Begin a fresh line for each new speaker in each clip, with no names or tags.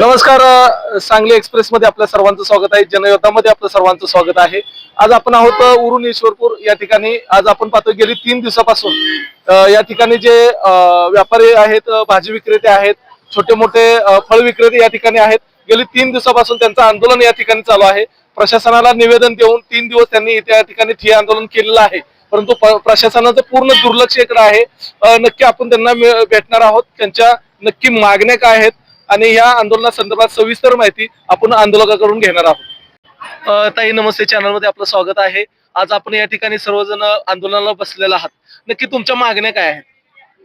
नमस्कार सांगली एक्सप्रेस मध्ये आपल्या सर्वांचं स्वागत आहे. जनयोद्धामध्ये आपलं सर्वांचं स्वागत आहे. आज आपण आहोत उरुण ईश्वरपूर या ठिकाणी. आज आपण पाहतो गेली तीन दिवसापासून या ठिकाणी जे व्यापारी आहेत भाजी विक्रेते आहेत छोटे मोठे फळ विक्रेते या ठिकाणी आहेत. गेली तीन दिवसापासून त्यांचं आंदोलन या ठिकाणी चालू आहे. प्रशासनाला निवेदन देऊन तीन दिवस त्यांनी इथे या ठिकाणी ठिय आंदोलन केलेलं आहे. परंतु प्रशासनाचं पूर्ण दुर्लक्ष इकडे आहे. नक्की आपण त्यांना भेटणार आहोत. त्यांच्या नक्की मागण्या काय आहेत? आणि या आंदोलनासंदर्भात सविस्तर माहिती आपण आंदोलकाकडून घेणार आहोत. अ, ताई नमस्ते. चॅनलमध्ये आपलं स्वागत आहे. आज आपण या ठिकाणी सर्वजण आंदोलनाला बसलेला आहात. नक्की तुमच्या मागण्या काय आहेत?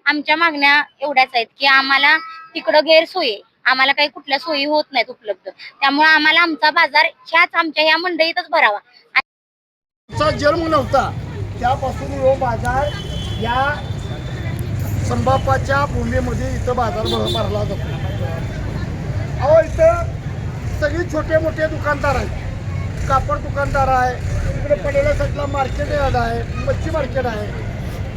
आमच्या मागण्या एवढ्याच आहेत की आम्हाला तिकडं गैरसोयी. आम्हाला काही कुठल्या सोयी होत नाहीत उपलब्ध. त्यामुळे आम्हाला आमचा बाजार ह्याच आमच्या ह्या मंडईतच भरावा.
जन्म नव्हता. त्यापासून यो बाजार या संबापाच्या भूमीमध्ये इथं बाजार भर- भरला जातो. अहो इथं सगळी छोटे मोठे दुकानदार आहेत. कापड दुकानदार आहे इकडे पडेल्या साईडला मार्केट यार्ड आहे मच्छी मार्केट आहे.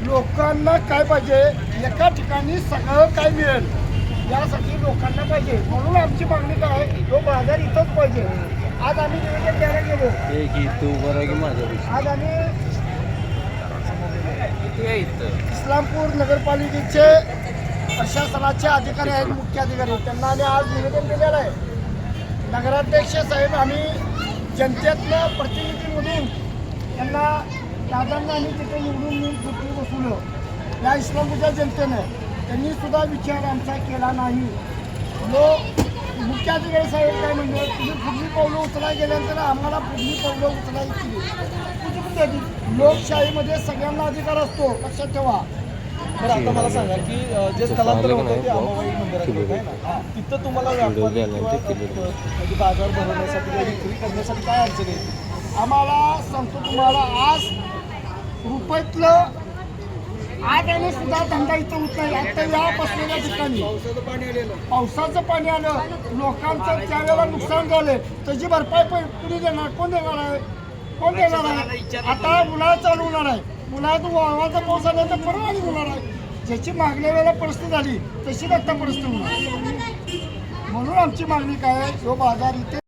लोकांना काय पाहिजे? एका ठिकाणी सगळं काय मिळेल? यासाठी लोकांना पाहिजे. म्हणून आमची मागणी काय आहे तो बाजार इथंच पाहिजे. आज आम्ही निवेदन द्यायला गेलो. आज आम्ही इस्लामपूर नगरपालिकेचे प्रशासनाचे अधिकारी आहेत मुख्य अधिकारी त्यांना आम्ही आज निवेदन दिलेलं आहे. नगराध्यक्ष साहेब आम्ही जनतेतनं प्रतिनिधीमधून त्यांना दादांना आम्ही तिथे निवडून नेऊन खुर्ची बसवलं. या इस्लामपूरच्या जनतेनं त्यांनी सुद्धा विचार आमचा केला नाही. लोक मुख्य अधिकारी साहेब काय म्हणजे तुम्ही पुढली पावलं उचलाय गेल्यानंतर आम्हाला पुढली पावलं उचलायची. लोकशाहीमध्ये सगळ्यांना अधिकार असतो. लक्षात ठेवा.
तर आता मला सांगा की जे स्थलांतर होतं ते अंबाबाई मंदिराकडे आहे ना? तिथं तुम्हाला व्यापारी किंवा अ, म्हणजे बाजार भरवण्यासाठी किंवा विक्री करण्यासाठी काय अडचण येते?
आम्हाला सांगतो तुम्हाला आज रुपयातलं आठ आणि सुद्धा धंदा इथं होत नाही आता या बसलेल्या ठिकाणी पावसाचं पाणी आलं लोकांचं त्यावेळेला नुकसान झालं त्याची भरपाई पण कुणी देणार? कोण देणार आहे? कोण देणार आहे? आता उन्हाळा चालू होणार आहे. उन्हाळ्यात वाहवाचा पाऊस आला तर परत आणि होणार आहे. ज्याची मागल्या वेळेला परिस्थिती झाली तशीच आता परिस्थिती होणार म्हणून आमची मागणी काय आहे? जो बाजार इथे